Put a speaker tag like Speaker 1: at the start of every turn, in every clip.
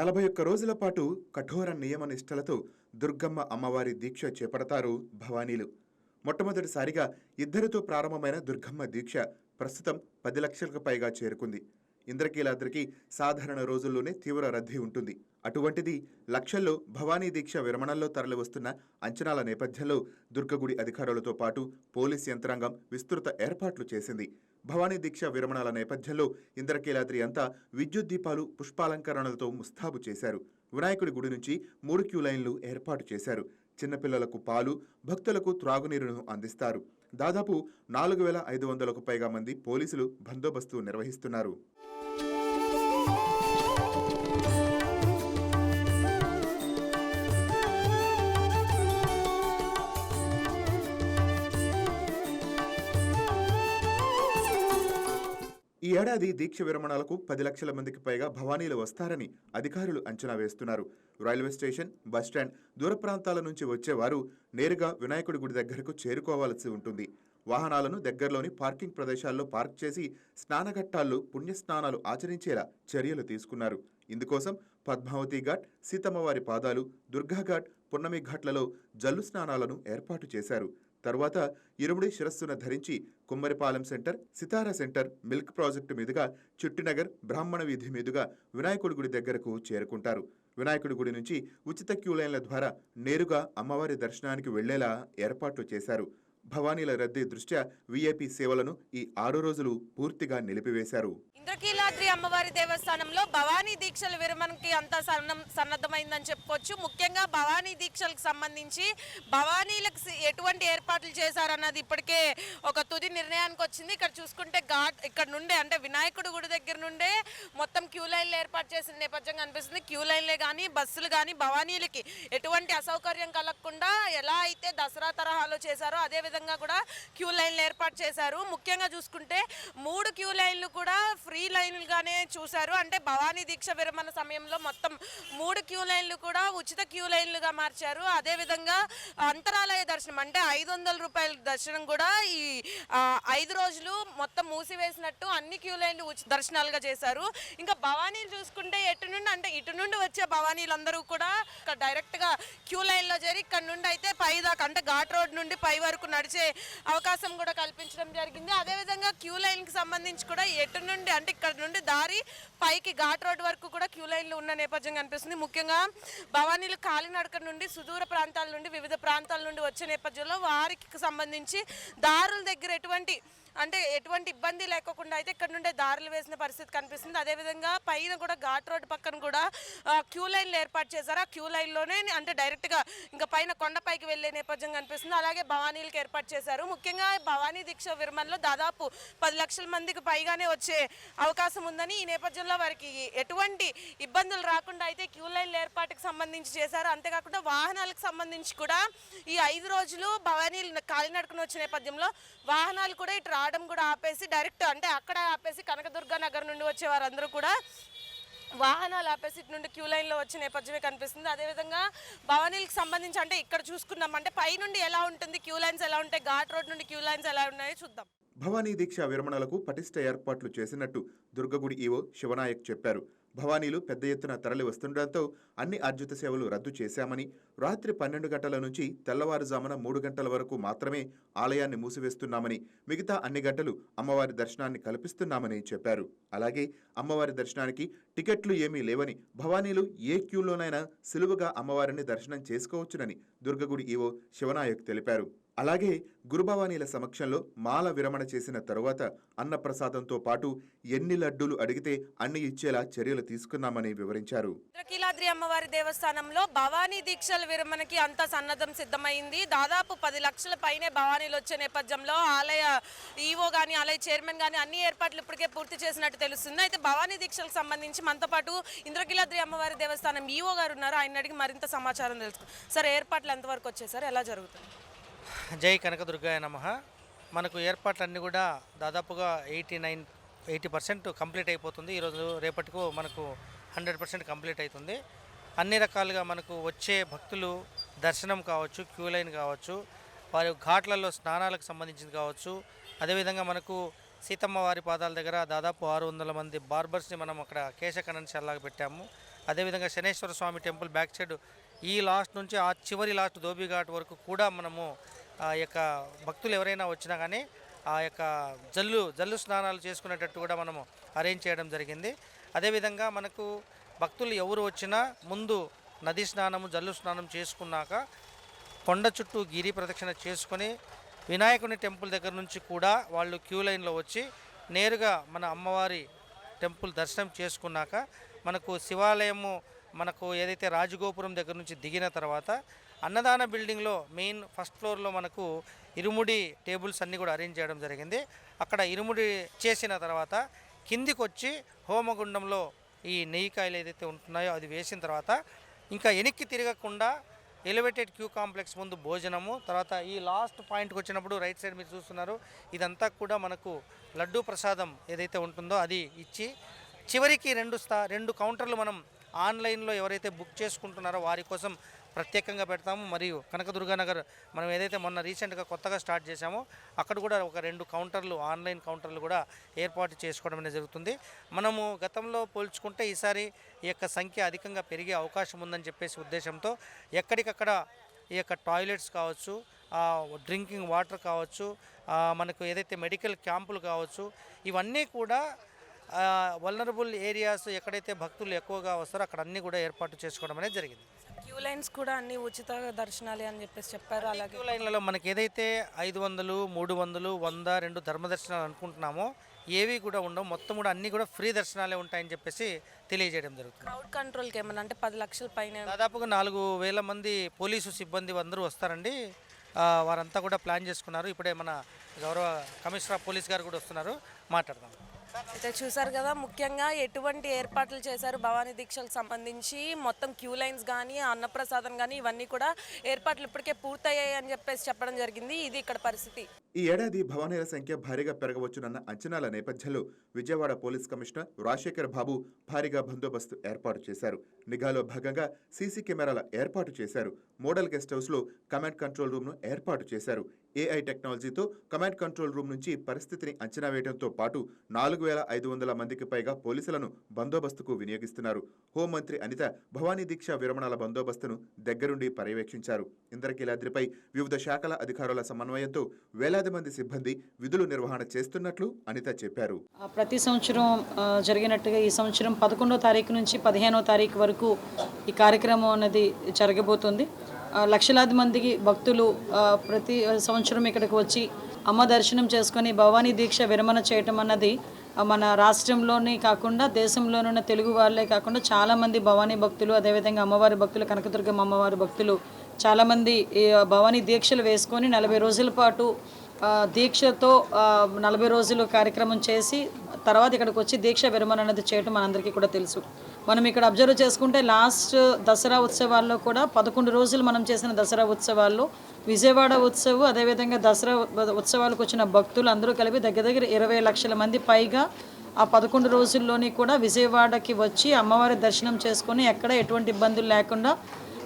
Speaker 1: నలభై ఒక్క రోజుల పాటు కఠోర నియమ నిష్టలతో దుర్గమ్మ అమ్మవారి దీక్ష చేపడతారు భవానీలు. మొట్టమొదటిసారిగా ఇద్దరితో ప్రారంభమైన దుర్గమ్మ దీక్ష ప్రస్తుతం పది లక్షలకు పైగా చేరుకుంది. ఇంద్రకీలాద్రికి సాధారణ రోజుల్లోనే తీవ్ర రద్దీ ఉంటుంది. అటువంటిది లక్షల్లో భవానీ దీక్ష విరమణల్లో తరలివస్తున్న అంచనాల నేపథ్యంలో దుర్గగుడి అధికారులతో పాటు పోలీస్ యంత్రాంగం విస్తృత ఏర్పాట్లు చేసింది. భవానీ దీక్ష విరమణాల నేపథ్యంలో ఇంద్రకీలాద్రి అంతా విద్యుత్ దీపాలు పుష్పాలంకరణలతో ముస్తాబు చేశారు. వినాయకుడి గుడి నుంచి మూడు క్యూ లైన్లు ఏర్పాటు చేశారు. చిన్నపిల్లలకు పాలు భక్తులకు త్రాగునీరును అందిస్తారు. దాదాపు నాలుగు వేల ఐదు వందలకు పైగా మంది పోలీసులు బందోబస్తు నిర్వహిస్తున్నారు. ఈ ఏడాది దీక్ష విరమణలకు పది లక్షల మందికి పైగా భవానీలు వస్తారని అధికారులు అంచనా వేస్తున్నారు. రైల్వే స్టేషన్ బస్టాండ్ దూర ప్రాంతాల నుంచి వచ్చేవారు నేరుగా వినాయకుడి గుడి దగ్గరకు చేరుకోవాల్సి ఉంటుంది. వాహనాలను దగ్గరలోని పార్కింగ్ ప్రదేశాల్లో పార్క్ చేసి స్నానఘట్టాల్లో పుణ్యస్నానాలు ఆచరించేలా చర్యలు తీసుకున్నారు. ఇందుకోసం పద్మావతి ఘాట్ సీతమ్మవారి పాదాలు దుర్గా ఘాట్ పున్నమి ఘాట్లలో జల్లు స్నానాలను ఏర్పాటు చేశారు. తరువాత ఇరుముడి శిరస్సున ధరించి Kummaripalem centre Sitara centre milk project మీదుగా చుట్టినగర్ బ్రాహ్మణ వీధి మీదుగా వినాయకుడి గుడి దగ్గరకు చేరుకుంటారు. వినాయకుడి గుడి నుంచి ఉచిత క్యూ లైన్ల ద్వారా నేరుగా అమ్మవారి దర్శనానికి వెళ్ళేలా ఏర్పాట్లు చేశారు. భవానీల రద్దీ దృష్ట్యా వీఐపీ సేవలను ఈ ఆరు రోజులు పూర్తిగా నిలిపివేశారు.
Speaker 2: ఇంద్రకీలాద్రి అమ్మవారి దేవస్థానంలో భవానీ దీక్షల విరమణకి అంతా సన్నం సన్నద్ధమైందని చెప్పుకోవచ్చు. ముఖ్యంగా భవానీ దీక్షలకు సంబంధించి భవానీలకు ఎటువంటి ఏర్పాట్లు చేశారన్నది ఇప్పటికే ఒక తుది నిర్ణయానికి వచ్చింది. ఇక్కడ చూసుకుంటే ఘాట్ ఇక్కడ నుండే అంటే వినాయకుడి గుడి దగ్గర నుండే మొత్తం క్యూ లైన్లు ఏర్పాటు చేసిన నేపథ్యం కనిపిస్తుంది క్యూ లైన్లే కానీ బస్సులు కానీ భవానీలకి ఎటువంటి అసౌకర్యం కలగకుండా ఎలా అయితే దసరా తరహాలో చేశారో అదే విధంగా కూడా క్యూ లైన్లు ఏర్పాటు చేశారు. ముఖ్యంగా చూసుకుంటే మూడు క్యూ లైన్లు కూడా ఫ్రీ లైన్లుగానే చూశారు. అంటే భవానీ దీక్ష విరమణ సమయంలో మొత్తం మూడు క్యూ లైన్లు కూడా ఉచిత క్యూ లైన్లుగా మార్చారు. అదేవిధంగా అంతరాలయ దర్శనం అంటే ఐదు వందల రూపాయల దర్శనం కూడా ఈ ఐదు రోజులు మొత్తం మూసివేసినట్టు అన్ని క్యూ లైన్లు ఉచిత దర్శనాలుగా చేశారు. ఇంకా భవానీలు చూసుకుంటే ఎటు నుండి అంటే ఇటు నుండి వచ్చే భవానీలందరూ కూడా డైరెక్ట్గా క్యూ లైన్లో చేరి ఇక్కడ నుండి అయితే పై దాకా అంటే ఘాట్ రోడ్ నుండి పై వరకు నడిచే అవకాశం కూడా కల్పించడం జరిగింది. అదేవిధంగా క్యూ లైన్కి సంబంధించి కూడా ఎటు నుండి అంటే ఇక్కడ నుండి దారి పైకి ఘాట్ రోడ్ వరకు కూడా క్యూ లైన్లు ఉన్న నేపథ్యం కనిపిస్తుంది. ముఖ్యంగా భవానీలు కాలినడక నుండి సుదూర ప్రాంతాల నుండి వివిధ ప్రాంతాల నుండి వచ్చే నేపథ్యంలో వారికి సంబంధించి దారుల దగ్గర ఎటువంటి అంటే ఎటువంటి ఇబ్బంది లేకుండా అయితే ఇక్కడ నుండే దారులు వేసిన పరిస్థితి కనిపిస్తుంది. అదేవిధంగా పైన కూడా ఘాట్ రోడ్ పక్కన కూడా క్యూ లైన్లు ఏర్పాటు చేశారు. ఆ క్యూ లైన్లోనే అంటే డైరెక్ట్గా ఇంకా పైన కొండపైకి వెళ్ళే నేపథ్యం కనిపిస్తుంది. అలాగే భవానీలకు ఏర్పాటు చేశారు. ముఖ్యంగా భవానీ దీక్ష విరమణలో దాదాపు పది లక్షల మందికి పైగానే వచ్చే అవకాశం ఉందని ఈ నేపథ్యంలో వారికి ఎటువంటి ఇబ్బందులు రాకుండా అయితే క్యూ లైన్ల ఏర్పాటుకు సంబంధించి చేశారు. అంతేకాకుండా వాహనాలకు సంబంధించి కూడా ఈ ఐదు రోజులు భవానీలు కాలినడకన వచ్చే నేపథ్యంలో వాహనాలు కూడా ఇటు రావడం కూడా ఆపేసి డైరెక్ట్ అంటే అక్కడ ఆపేసి కనకదుర్గ నగర్ నుండి వచ్చే వారందరూ కూడా వాహనాలు ఆపేసి ఇటు నుండి క్యూ లైన్లో వచ్చే నేపథ్యమే కనిపిస్తుంది. అదేవిధంగా భవానీలకు సంబంధించి అంటే ఇక్కడ చూసుకున్నాం అంటే పై నుండి ఎలా ఉంటుంది క్యూ లైన్స్ ఎలా ఉంటాయి ఘాట్ రోడ్ నుండి క్యూ లైన్స్ ఎలా ఉన్నాయో చూద్దాం.
Speaker 1: భవానీ దీక్ష విరమణలకు పటిష్ట ఏర్పాట్లు చేసినట్టు దుర్గగుడి ఈవో శివనాయక్ చెప్పారు. భవానీలు పెద్ద ఎత్తున తరలి వస్తుండటంతో అన్ని అర్జిత సేవలు రద్దు చేశామని రాత్రి పన్నెండు గంటల నుంచి తెల్లవారుజామున మూడు గంటల వరకు మాత్రమే ఆలయాన్ని మూసివేస్తున్నామని మిగతా అన్ని గంటలు అమ్మవారి దర్శనాన్ని కల్పిస్తున్నామని చెప్పారు. అలాగే అమ్మవారి దర్శనానికి టికెట్లు ఏమీ లేవని భవానీలు ఏ క్యూలోనైనా సులువుగా అమ్మవారిని దర్శనం చేసుకోవచ్చునని దుర్గగుడి ఈవో శివనాయక్ తెలిపారు. అలాగే గురుభవానీల సమక్షంలో మాల విరమణ చేసిన తరువాత అన్నప్రసాదంతో పాటు ఎన్ని లడ్డూలు అడిగితే అన్ని ఇచ్చేలా చర్యలు తీసుకున్నామని వివరించారు.
Speaker 2: ఇంద్రకీలాద్రి అమ్మవారి దేవస్థానంలో భవానీ దీక్షల విరమణకి అంతా సన్నద్ధం సిద్ధమైంది. దాదాపు పది లక్షల పైనే భవానీలు వచ్చే నేపథ్యంలో ఆలయ ఈవో కానీ ఆలయ చైర్మన్ కానీ అన్ని ఏర్పాట్లు ఇప్పటికే పూర్తి చేసినట్టు తెలుస్తుంది. అయితే భవానీ దీక్షలకు సంబంధించి మనతో పాటు ఇంద్రకీలాద్రి అమ్మవారి దేవస్థానం ఈవో గారు ఉన్నారు. ఆయన అడిగి మరింత సమాచారం తెలుసుకుందాం. సార్ ఏర్పాట్లు ఎంతవరకు వచ్చాయి? సార్ ఎలా జరుగుతుంది?
Speaker 3: జై కనకదుర్గాయ నమ. మనకు ఏర్పాట్లన్నీ కూడా దాదాపుగా eighty nine eighty percent complete అయిపోతుంది. ఈరోజు రేపటికు మనకు హండ్రెడ్ పర్సెంట్ కంప్లీట్ అవుతుంది అన్ని రకాలుగా మనకు వచ్చే భక్తులు దర్శనం కావచ్చు క్యూ లైన్ కావచ్చు వారి ఘాట్లలో స్నానాలకు సంబంధించింది కావచ్చు. అదేవిధంగా మనకు సీతమ్మ వారి పాదాల దగ్గర దాదాపు ఆరు వందల మంది బార్బర్స్ని మనం అక్కడ కేశ కనన్శాలలాగా పెట్టాము. అదేవిధంగా Shaneshwara Swamy temple back side ఈ లాస్ట్ నుంచి ఆ చివరి లాస్ట్ ధోబిఘాట్ వరకు కూడా మనము ఆ యొక్క భక్తులు ఎవరైనా వచ్చినా కానీ ఆ యొక్క జల్లు జల్లు స్నానాలు చేసుకునేటట్టు కూడా మనము అరేంజ్ చేయడం జరిగింది. అదేవిధంగా మనకు భక్తులు ఎవరు వచ్చినా ముందు నది స్నానము జల్లు స్నానం చేసుకున్నాక కొండ చుట్టూ గిరి ప్రదక్షిణ చేసుకొని వినాయకుని టెంపుల్ దగ్గర నుంచి కూడా వాళ్ళు క్యూ లైన్లో వచ్చి నేరుగా మన అమ్మవారి టెంపుల్ దర్శనం చేసుకున్నాక మనకు శివాలయము మనకు ఏదైతే రాజగోపురం దగ్గర నుంచి దిగిన తర్వాత అన్నదాన బిల్డింగ్లో మెయిన్ ఫస్ట్ ఫ్లోర్లో మనకు ఇరుముడి టేబుల్స్ అన్నీ కూడా అరేంజ్ చేయడం జరిగింది. అక్కడ ఇరుముడి చేసిన తర్వాత కిందికి వచ్చి హోమగుండంలో ఈ నెయ్యి కాయలు ఏదైతే ఉంటున్నాయో అది వేసిన తర్వాత ఇంకా వెనక్కి తిరగకుండా ఎలివేటెడ్ క్యూ కాంప్లెక్స్ ముందు భోజనము తర్వాత ఈ లాస్ట్ పాయింట్కి వచ్చినప్పుడు రైట్ సైడ్ మీరు చూస్తున్నారు ఇదంతా కూడా మనకు లడ్డూ ప్రసాదం ఏదైతే ఉంటుందో అది ఇచ్చి చివరికి రెండు స్థా రెండు కౌంటర్లు మనం ఆన్లైన్లో ఎవరైతే బుక్ చేసుకుంటున్నారో వారి కోసం ప్రత్యేకంగా పెడతాము. మరియు కనకదుర్గానగర్ మనం ఏదైతే మొన్న రీసెంట్గా కొత్తగా స్టార్ట్ చేశామో అక్కడ కూడా ఒక రెండు కౌంటర్లు ఆన్లైన్ కౌంటర్లు కూడా ఏర్పాటు చేసుకోవడం అనేది జరుగుతుంది. మనము గతంలో పోల్చుకుంటే ఈసారి ఈ యొక్క సంఖ్య అధికంగా పెరిగే అవకాశం ఉందని చెప్పేసి ఉద్దేశంతో ఎక్కడికక్కడ ఈ యొక్క టాయిలెట్స్ కావచ్చు డ్రింకింగ్ వాటర్ కావచ్చు మనకు ఏదైతే మెడికల్ క్యాంపులు కావచ్చు ఇవన్నీ కూడా వల్నరబుల్ ఏరియాస్ ఎక్కడైతే భక్తులు ఎక్కువగా వస్తారో అక్కడ అన్నీ కూడా ఏర్పాటు చేసుకోవడం అనేది జరిగింది.
Speaker 2: క్యూ లైన్స్ కూడా అన్ని ఉచిత దర్శనాలే అని చెప్పేసి చెప్పారు. అలాగే
Speaker 3: క్యూ లైన్లలో మనకి ఏదైతే ఐదు వందలు మూడు వందలు వంద రెండు ధర్మ దర్శనాలు అనుకుంటున్నామో ఏవి కూడా ఉండవు. మొత్తం కూడా అన్నీ కూడా ఫ్రీ దర్శనాలే ఉంటాయని చెప్పేసి తెలియజేయడం జరుగుతుంది.
Speaker 2: క్రౌడ్ కంట్రోల్కి ఏమన్నా అంటే పది లక్షల పైన
Speaker 3: దాదాపుగా నాలుగు వేల మంది పోలీసు సిబ్బంది అందరూ వస్తారండి. వారంతా కూడా ప్లాన్ చేసుకున్నారు. ఇప్పుడే మన గౌరవ కమిషనర్ ఆఫ్ పోలీస్ గారు కూడా వస్తున్నారు. మాట్లాడదాం.
Speaker 2: అయితే చూసారు కదా ముఖ్యంగా ఎటువంటి ఏర్పాట్లు చేశారు భవానీ దీక్షలకు సంబంధించి. మొత్తం క్యూ లైన్స్ కానీ అన్నప్రసాదం కానీ ఇవన్నీ కూడా ఏర్పాట్లు ఇప్పటికే పూర్తయ్యాయి అని చెప్పేసి చెప్పడం జరిగింది. ఇది ఇక్కడ పరిస్థితి.
Speaker 1: ఈ ఏడాది భవానీల సంఖ్య భారీగా పెరగవచ్చునన్న అంచనాల నేపథ్యంలో విజయవాడ పోలీస్ కమిషనర్ రాజశేఖర్ బాబు భారీగా బందోబస్తు ఏర్పాటు చేశారు. నిఘాలో భాగంగా సీసీ కెమెరాల ఏర్పాటు చేశారు. మోడల్ గెస్ట్ హౌస్లో కమాండ్ కంట్రోల్ రూమ్ను ఏర్పాటు చేశారు. ఏఐ టెక్నాలజీతో కమాండ్ కంట్రోల్ రూమ్ నుంచి పరిస్థితిని అంచనా వేయడంతో పాటు నాలుగు వేల ఐదు వందల మందికి పైగా పోలీసులను బందోబస్తుకు వినియోగిస్తున్నారు. హోంమంత్రి అనిత భవానీ దీక్ష విరమణల బందోబస్తును దగ్గరుండి పర్యవేక్షించారు. ఇంద్రకీలాద్రిపై వివిధ శాఖల అధికారుల సమన్వయంతో వేలాది మంది సిబ్బంది విధులు నిర్వహణ చేస్తున్నట్లు అనిత చెప్పారు.
Speaker 4: ప్రతి సంవత్సరం జరిగినట్టుగా ఈ సంవత్సరం పదకొండో తారీఖు నుంచి పదిహేనో తారీఖు వరకు ఈ కార్యక్రమం అనేది జరగబోతుంది. లక్షలాది మందికి భక్తులు ప్రతి సంవత్సరం ఇక్కడికి వచ్చి అమ్మ దర్శనం చేసుకొని భవానీ దీక్ష విరమణ చేయటం అన్నది మన రాష్ట్రంలోనే కాకుండా దేశంలోనున్న తెలుగు వాళ్ళే కాకుండా చాలామంది భవానీ భక్తులు అదేవిధంగా అమ్మవారి భక్తులు కనకదుర్గమ్మ అమ్మవారి భక్తులు చాలామంది భవానీ దీక్షలు వేసుకొని నలభై రోజుల పాటు దీక్షతో నలభై రోజులు కార్యక్రమం చేసి తర్వాత ఇక్కడికి వచ్చి దీక్ష విరమణ అనేది చేయటం మనందరికీ కూడా తెలుసు. మనం ఇక్కడ అబ్జర్వ్ చేసుకుంటే లాస్ట్ దసరా ఉత్సవాల్లో కూడా పదకొండు రోజులు మనం చేసిన దసరా ఉత్సవాల్లో విజయవాడ ఉత్సవం అదేవిధంగా దసరా ఉత్సవాలకు వచ్చిన భక్తులు అందరూ కలిపి దగ్గర దగ్గర ఇరవై లక్షల మంది పైగా ఆ పదకొండు రోజుల్లోని కూడా విజయవాడకి వచ్చి అమ్మవారి దర్శనం చేసుకొని ఎక్కడ ఎటువంటి ఇబ్బందులు లేకుండా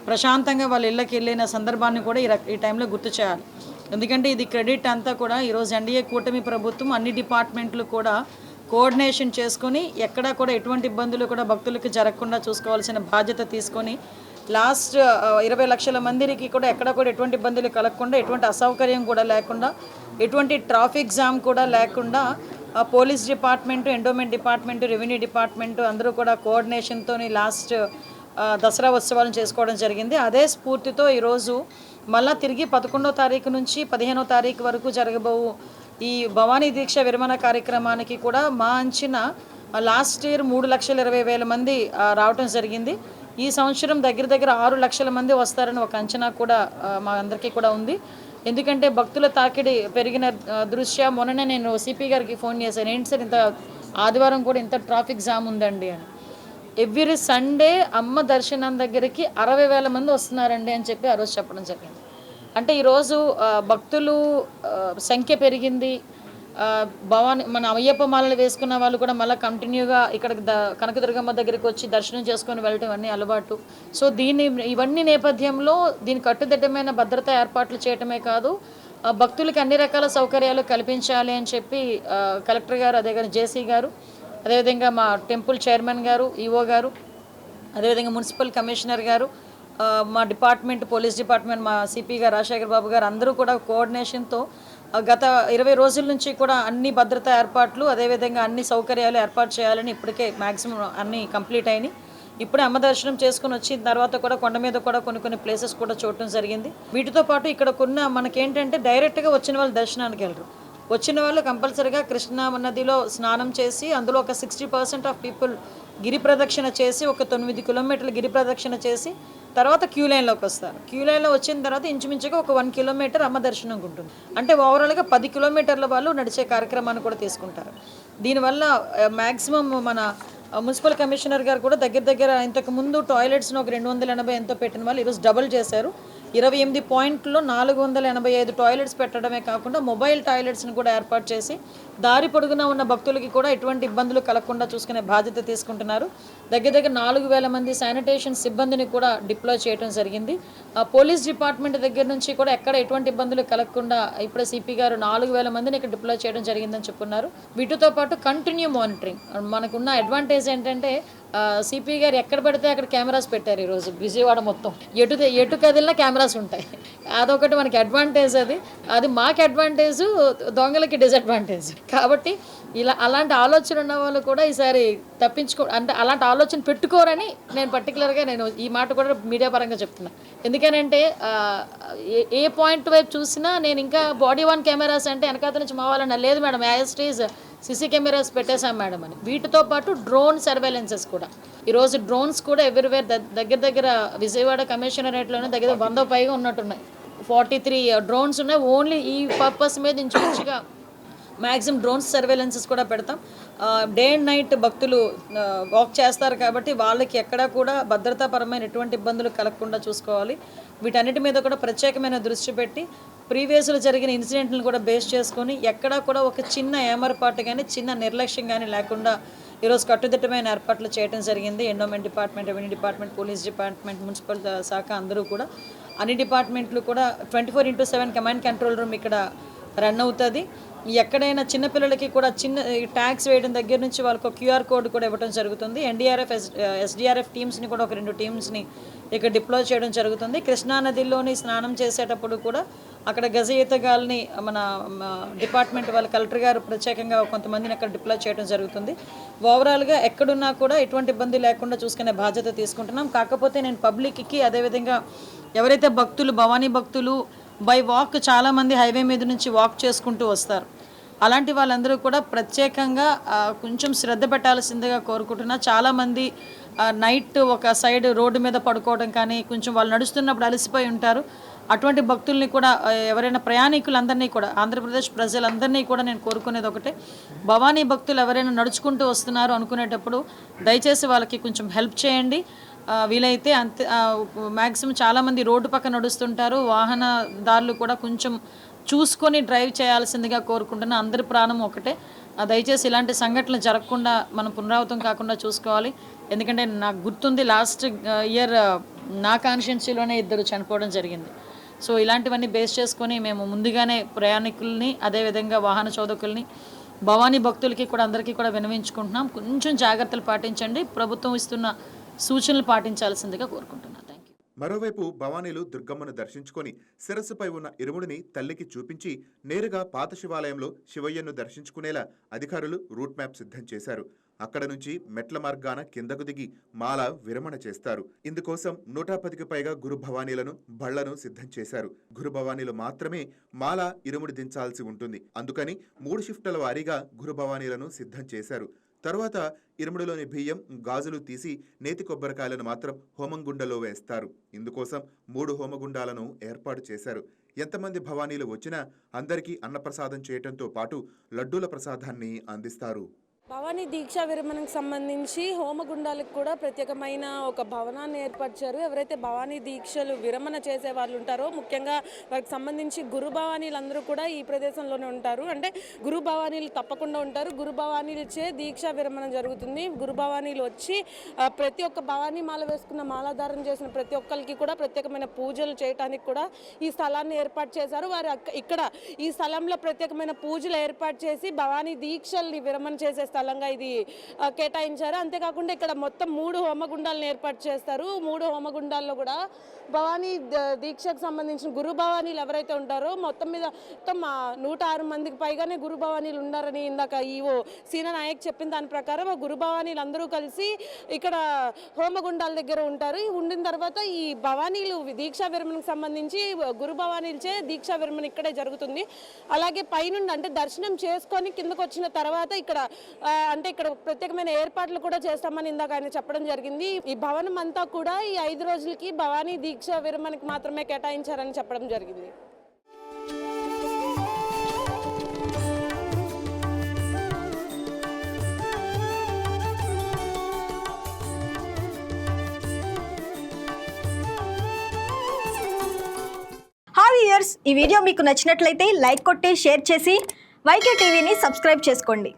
Speaker 4: ప్రశాంతంగా వాళ్ళ ఇళ్ళకి వెళ్ళిన సందర్భాన్ని కూడా ఈ ఈ టైంలో గుర్తు చేయాలి. ఎందుకంటే ఇది క్రెడిట్ అంతా కూడా ఈరోజు ఎన్డీఏ కూటమి ప్రభుత్వం అన్ని డిపార్ట్మెంట్లు కూడా కోఆర్డినేషన్ చేసుకొని ఎక్కడా కూడా ఎటువంటి ఇబ్బందులు కూడా భక్తులకు జరగకుండా చూసుకోవాల్సిన బాధ్యత తీసుకొని లాస్ట్ ఇరవై లక్షల మందికి కూడా ఎక్కడ కూడా ఎటువంటి ఇబ్బందులు కలగకుండా ఎటువంటి అసౌకర్యం కూడా లేకుండా ఎటువంటి ట్రాఫిక్ జామ్ కూడా లేకుండా police department endowment department revenue department అందరూ కూడా కోఆర్డినేషన్తో లాస్ట్ దసరా ఉత్సవాలను చేసుకోవడం జరిగింది. అదే స్ఫూర్తితో ఈరోజు మళ్ళా తిరిగి పదకొండో తారీఖు నుంచి పదిహేనో తారీఖు వరకు జరగబోవు ఈ భవానీ దీక్ష విరమణ కార్యక్రమానికి కూడా మా అంచనా లాస్ట్ ఇయర్ మూడు లక్షల ఇరవై వేల మంది రావటం జరిగింది. ఈ సంవత్సరం దగ్గర దగ్గర ఆరు లక్షల మంది వస్తారని ఒక అంచనా కూడా మా అందరికీ కూడా ఉంది. ఎందుకంటే భక్తుల తాకిడి పెరిగిన దృశ్యా దృష్ట్యా మొన్ననే నేను సిపి గారికి ఫోన్ చేశాను. ఏంటి సార్ ఇంత ఆదివారం కూడా ఇంత ట్రాఫిక్ జామ్ ఉందండి అని. ఎవ్రీ సండే అమ్మ దర్శనం దగ్గరికి అరవై వేల మంది వస్తున్నారండి అని చెప్పి ఆ రోజు చెప్పడం జరిగింది. అంటే ఈరోజు భక్తులు సంఖ్య పెరిగింది. భవాని మన అయ్యప్ప మాలలు వేసుకున్న వాళ్ళు కూడా మళ్ళీ కంటిన్యూగా ఇక్కడ ద కనకదుర్గమ్మ దగ్గరికి వచ్చి దర్శనం చేసుకొని వెళ్ళటం అన్నీ అలవాటు. సో దీన్ని ఇవన్నీ నేపథ్యంలో దీని కట్టుదిట్టమైన భద్రతా ఏర్పాట్లు చేయటమే కాదు భక్తులకి అన్ని రకాల సౌకర్యాలు కల్పించాలి అని చెప్పి కలెక్టర్ గారు అదే గారు జేసీ గారు అదేవిధంగా మా టెంపుల్ చైర్మన్ గారు ఈఓ గారు అదేవిధంగా మున్సిపల్ కమిషనర్ గారు మా డిపార్ట్మెంట్ పోలీస్ డిపార్ట్మెంట్ మా సిపి గారు రాజశేఖర్ బాబు గారు అందరూ కూడా కోఆర్డినేషన్తో గత ఇరవై రోజుల నుంచి కూడా అన్ని భద్రతా ఏర్పాట్లు అదేవిధంగా అన్ని సౌకర్యాలు ఏర్పాటు చేయాలని ఇప్పటికే మ్యాక్సిమం అన్ని కంప్లీట్ అయినాయి. ఇప్పుడే అమ్మ దర్శనం చేసుకుని వచ్చిన తర్వాత కూడా కొండ మీద కూడా కొన్ని కొన్ని ప్లేసెస్ కూడా చూడటం జరిగింది. వీటితో పాటు ఇక్కడ కొన్న మనకేంటంటే డైరెక్ట్గా వచ్చిన వాళ్ళు దర్శనానికి వెళ్ళరు. వచ్చిన వాళ్ళు కంపల్సరిగా కృష్ణా నదిలో స్నానం చేసి అందులో ఒక సిక్స్టీ పర్సెంట్ ఆఫ్ పీపుల్ గిరి ప్రదక్షిణ చేసి ఒక తొమ్మిది కిలోమీటర్లు గిరి ప్రదక్షిణ చేసి తర్వాత క్యూ లైన్లోకి వస్తారు. క్యూ లైన్లో వచ్చిన తర్వాత ఇంచుమించుగా ఒక వన్ కిలోమీటర్ అమ్మ దర్శనం ఉంటుంది. అంటే ఓవరాల్గా పది కిలోమీటర్ల వాళ్ళు నడిచే కార్యక్రమాన్ని కూడా తీసుకుంటారు. దీనివల్ల మ్యాక్సిమం మన మున్సిపల్ కమిషనర్ గారు కూడా దగ్గర దగ్గర ఇంతకు ముందు టాయిలెట్స్ను ఒక రెండు వందల ఎనభై ఎంతో పెట్టిన వాళ్ళు ఈరోజు డబుల్ చేశారు. ఇరవై ఎనిమిది పాయింట్లో నాలుగు వందల ఎనభై ఐదు టాయిలెట్స్ పెట్టడమే కాకుండా మొబైల్ టాయిలెట్స్ని కూడా ఏర్పాటు చేసి దారి పొడుగున ఉన్న భక్తులకి కూడా ఎటువంటి ఇబ్బందులు కలగకుండా చూసుకునే బాధ్యత తీసుకుంటున్నారు. దగ్గర దగ్గర నాలుగు వేల మంది శానిటేషన్ సిబ్బందిని కూడా డిప్లాయ్ చేయడం జరిగింది. ఆ, పోలీస్ డిపార్ట్మెంట్ దగ్గర నుంచి కూడా ఎక్కడ ఎటువంటి ఇబ్బందులు కలగకుండా ఇప్పుడే సిపి గారు నాలుగు వేల మందిని ఇక్కడ డిప్లాయ్ చేయడం జరిగిందని చెప్పున్నారు. వీటితో పాటు కంటిన్యూ మానిటరింగ్. మనకున్న అడ్వాంటేజ్ ఏంటంటే సిపి గారు ఎక్కడ పడితే అక్కడ కెమెరాస్ పెట్టారు ఈరోజు విజయవాడ మొత్తం. ఎటు ఎటు కదిలినా కెమెరాస్ ఉంటాయి. అదొకటి మనకి అడ్వాంటేజ్ అది. అది మాకు అడ్వాంటేజ్ దొంగలకి డిసడ్వాంటేజ్ కాబట్టి ఇలా అలాంటి ఆలోచన ఉన్న వాళ్ళు కూడా ఈసారి తప్పించుకో అంటే అలాంటి ఆలోచన పెట్టుకోరని నేను పర్టికులర్గా నేను ఈ మాట కూడా మీడియా పరంగా చెప్తున్నా. ఎందుకనంటే ఏ- ఏ పాయింట్ వైపు చూసినా నేను ఇంకా బాడీ వన్ కెమెరాస్ అంటే వెనకాత నుంచి మా లేదు మేడం. ఈజ్ సీసీ కెమెరాస్ పెట్టేశాం మేడం అని. వీటితో పాటు డ్రోన్ సర్వేలెన్సెస్ కూడా. ఈరోజు డ్రోన్స్ కూడా ఎవ్రీవేర్ దగ్గర దగ్గర విజయవాడ కమిషనరేట్లోనే దగ్గర దగ్గర వంద పైగా ఉన్నట్టున్నాయి. ఫార్టీ త్రీ డ్రోన్స్ ఉన్నాయి. ఓన్లీ ఈ పర్పస్ మీద ఇంచుమించుగా మ్యాక్సిమం డ్రోన్స్ సర్వేలెన్సెస్ కూడా పెడతాం. డే అండ్ నైట్ భక్తులు వాక్ చేస్తారు కాబట్టి వాళ్ళకి ఎక్కడా కూడా భద్రతాపరమైన ఎటువంటి ఇబ్బందులు కలగకుండా చూసుకోవాలి. వీటన్నిటి మీద కూడా ప్రత్యేకమైన దృష్టి పెట్టి ప్రీవియస్లో జరిగిన ఇన్సిడెంట్లను కూడా బేస్ చేసుకొని ఎక్కడా కూడా ఒక చిన్న ఏమరపాటు కానీ చిన్న నిర్లక్ష్యం కానీ లేకుండా ఈరోజు కట్టుదిట్టమైన ఏర్పాట్లు చేయడం జరిగింది. Endowment department revenue department police department municipal శాఖ అందరూ కూడా అన్ని డిపార్ట్మెంట్లు కూడా twenty four into seven command control room ఇక్కడ రన్ అవుతుంది. ఎక్కడైనా చిన్నపిల్లలకి కూడా చిన్న ట్యాక్స్ వేయడం దగ్గర నుంచి వాళ్ళకు క్యూఆర్ కోడ్ కూడా ఇవ్వడం జరుగుతుంది. ఎన్డీఆర్ఎఫ్ ఎస్ ఎస్డిఆర్ఎఫ్ టీమ్స్ని కూడా ఒక రెండు టీమ్స్ని ఇక్కడ డిప్లాయ్ చేయడం జరుగుతుంది. కృష్ణా నదిలోని స్నానం చేసేటప్పుడు కూడా అక్కడ గజ ఈతగాల్ని మన డిపార్ట్మెంట్ వాళ్ళ కలెక్టర్ గారు ప్రత్యేకంగా కొంతమందిని అక్కడ డిప్లాయ్ చేయడం జరుగుతుంది. ఓవరాల్గా ఎక్కడున్నా కూడా ఎటువంటి ఇబ్బంది లేకుండా చూసుకునే బాధ్యత తీసుకుంటున్నాం. కాకపోతే నేను పబ్లిక్కి అదేవిధంగా ఎవరైతే భక్తులు భవానీ భక్తులు బై వాక్ చాలామంది హైవే మీద నుంచి వాక్ చేసుకుంటూ వస్తారు. అలాంటి వాళ్ళందరూ కూడా ప్రత్యేకంగా కొంచెం శ్రద్ధ పెట్టాల్సిందిగా కోరుకుంటున్నా. చాలామంది నైట్ ఒక సైడ్ రోడ్డు మీద పడుకోవడం కానీ కొంచెం వాళ్ళు నడుస్తున్నప్పుడు అలసిపోయి ఉంటారు. అటువంటి భక్తుల్ని కూడా ఎవరైనా ప్రయాణికులందరినీ కూడా ఆంధ్రప్రదేశ్ ప్రజలందరినీ కూడా నేను కోరుకునేది ఒకటే. భవానీ భక్తులు ఎవరైనా నడుచుకుంటూ వస్తున్నారు అనుకునేటప్పుడు దయచేసి వాళ్ళకి కొంచెం హెల్ప్ చేయండి. వీలైతే అంతే మ్యాక్సిమం చాలామంది రోడ్డు పక్కన నడుస్తుంటారు. వాహనదారులు కూడా కొంచెం చూసుకొని డ్రైవ్ చేయాల్సిందిగా కోరుకుంటున్నా. అందరి ప్రాణం ఒకటే. దయచేసి ఇలాంటి సంఘటనలు జరగకుండా మనం పునరావృతం కాకుండా చూసుకోవాలి. ఎందుకంటే నాకు గుర్తుంది లాస్ట్ ఇయర్ నా కాన్షియన్సీలోనే ఇద్దరు చనిపోవడం జరిగింది. సో ఇలాంటివన్నీ బేస్ చేసుకొని మేము ముందుగానే ప్రయాణికుల్ని అదేవిధంగా వాహన చోదకుల్ని భవానీ భక్తులకి కూడా అందరికీ కూడా వినవించుకుంటున్నాం. కొంచెం జాగ్రత్తలు పాటించండి. ప్రభుత్వం ఇస్తున్న సూచనలు పాటించాల్సిందిగా కోరుకుంటున్నాను.
Speaker 1: మరోవైపు భవానీలు దుర్గమ్మను దర్శించుకొని శిరస్సుపై ఉన్న ఇరుముడిని తల్లికి చూపించి నేరుగా పాత శివాలయంలో శివయ్యను దర్శించుకునేలా అధికారులు రూట్ మ్యాప్ సిద్ధం చేశారు. అక్కడ నుంచి మెట్ల మార్గాన కిందకు దిగి మాల విరమణ చేస్తారు. ఇందుకోసం నూట పదికి పైగా గురు భవానీలను బళ్ళను సిద్ధం చేశారు. గురు భవానీలు మాత్రమే మాల ఇరుముడి దించాల్సి ఉంటుంది. అందుకని మూడు షిఫ్టుల వారీగా గురు భవానీలను సిద్ధం చేశారు. తరువాత ఇరుముడిలోని బియ్యం గాజులు తీసి నేతి కొబ్బరికాయలను మాత్రం హోమంగుండలో వేస్తారు. ఇందుకోసం మూడు హోమగుండాలను ఏర్పాటు చేశారు. ఎంతమంది భవానీలు వచ్చినా అందరికీ అన్నప్రసాదం చేయటంతో పాటు లడ్డూల ప్రసాదాన్ని అందిస్తారు.
Speaker 5: భవానీ దీక్షా విరమణకు సంబంధించి హోమగుండాలకు కూడా ప్రత్యేకమైన ఒక భవనాన్ని ఏర్పరిచారు. ఎవరైతే భవానీ దీక్షలు విరమణ చేసే వాళ్ళు ఉంటారో ముఖ్యంగా వారికి సంబంధించి గురు భవానీలందరూ కూడా ఈ ప్రదేశంలోనే ఉంటారు. అంటే గురు భవానీలు తప్పకుండా ఉంటారు. గురు భవానీలచే దీక్షా విరమణ జరుగుతుంది. గురు భవానీలు వచ్చి ప్రతి ఒక్క భవానీ మాల వేసుకున్న మాలాధారం చేసిన ప్రతి ఒక్కరికి కూడా ప్రత్యేకమైన పూజలు చేయడానికి కూడా ఈ స్థలాన్ని ఏర్పాటు చేశారు. వారు అక్క- ఇక్కడ ఈ స్థలంలో ప్రత్యేకమైన పూజలు ఏర్పాటు చేసి భవానీ దీక్షల్ని విరమణ చేసే
Speaker 2: స్థలంగా ఇది కేటాయించారు. అంతేకాకుండా ఇక్కడ మొత్తం మూడు హోమగుండాలను ఏర్పాటు చేస్తారు. మూడు హోమగుండాల్లో కూడా భవానీ దీక్షకు సంబంధించిన గురు భవానీలు ఎవరైతే ఉంటారో మొత్తం మీద మొత్తం నూట ఆరు మందికి పైగానే గురు భవానీలు ఉన్నారని ఇందాక ఈవో సీనా నాయక్ చెప్పిన దాని ప్రకారం ఆ గురు భవానీలు అందరూ కలిసి ఇక్కడ హోమగుండాల దగ్గర ఉంటారు. ఉండిన తర్వాత ఈ భవానీలు దీక్షా విరమణకు సంబంధించి గురు భవానీలచే దీక్షా విరమణ ఇక్కడే జరుగుతుంది. అలాగే పైనుండి అంటే దర్శనం చేసుకొని కిందకు వచ్చిన తర్వాత ఇక్కడ అంటే ఇక్కడ ప్రత్యేకమైన ఏర్పాట్లు కూడా చేస్తామని ఇందాక ఆయన చెప్పడం జరిగింది. ఈ భవనం అంతా కూడా ఈ ఐదు రోజులకి భవానీ దీక్ష విరమణకి మాత్రమే కేటాయించారని చెప్పడం జరిగింది.
Speaker 6: హాయ్ ఇయర్స్ ఈ వీడియో మీకు నచ్చినట్లయితే లైక్ కొట్టి షేర్ చేసి వైకే టీవీని సబ్స్క్రైబ్ చేసుకోండి.